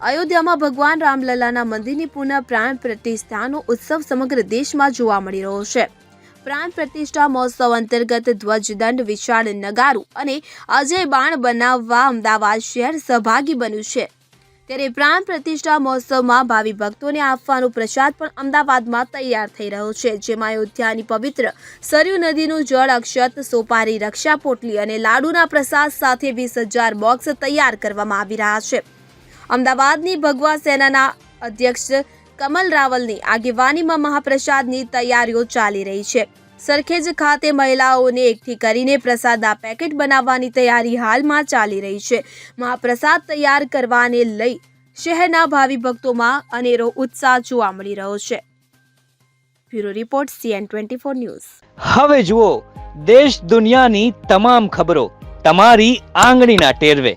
અયોધ્યામાં ભગવાન રામલલાના મંદિરની પુનઃ પ્રાણ પ્રતિષ્ઠાનો ઉત્સવ સમગ્ર દેશમાં જોવા મળી રહ્યો છે. પ્રાણ પ્રતિષ્ઠા મહોત્સવ અંતર્ગત ધ્વજદંડ, વિશાળ નગારું અને અજય બાણ બનાવવા અમદાવાદ શહેર સહભાગી બન્યું છે. ત્યારે પ્રાણ પ્રતિષ્ઠા મહોત્સવમાં ભાવિ ભક્તોને આપવાનો પ્રસાદ પણ અમદાવાદમાં તૈયાર થઈ રહ્યો છે. જેમાં અયોધ્યાની પવિત્ર સરયુ નદીનું જળ અક્ષત, સોપારી રક્ષા પોટલી અને લાડુના પ્રસાદ સાથે વીસ હજાર બોક્સ તૈયાર કરવામાં આવી રહ્યા છે. અમદાવાદની ભગવા સેનાના અધ્યક્ષ કમલ રાવલની આગેવાનીમાં મહાપ્રસાદની તૈયારીઓ ચાલી રહી છે. સરખેજ ખાતે મહિલાઓને એકઠી કરીને પ્રસાદના પેકેટ બનાવવાની તૈયારી હાલમાં ચાલી રહી છે. મહાપ્રસાદ તૈયાર કરવાને લઈ શહેરના ભાવિ ભક્તોમાં અનેરો ઉત્સાહ જોવા મળી રહ્યો છે. Bureau report, CN twenty four news. હવે જુઓ, દેશ દુનિયાની તમામ ખબરો તમારી આંગળીના ટેરવે.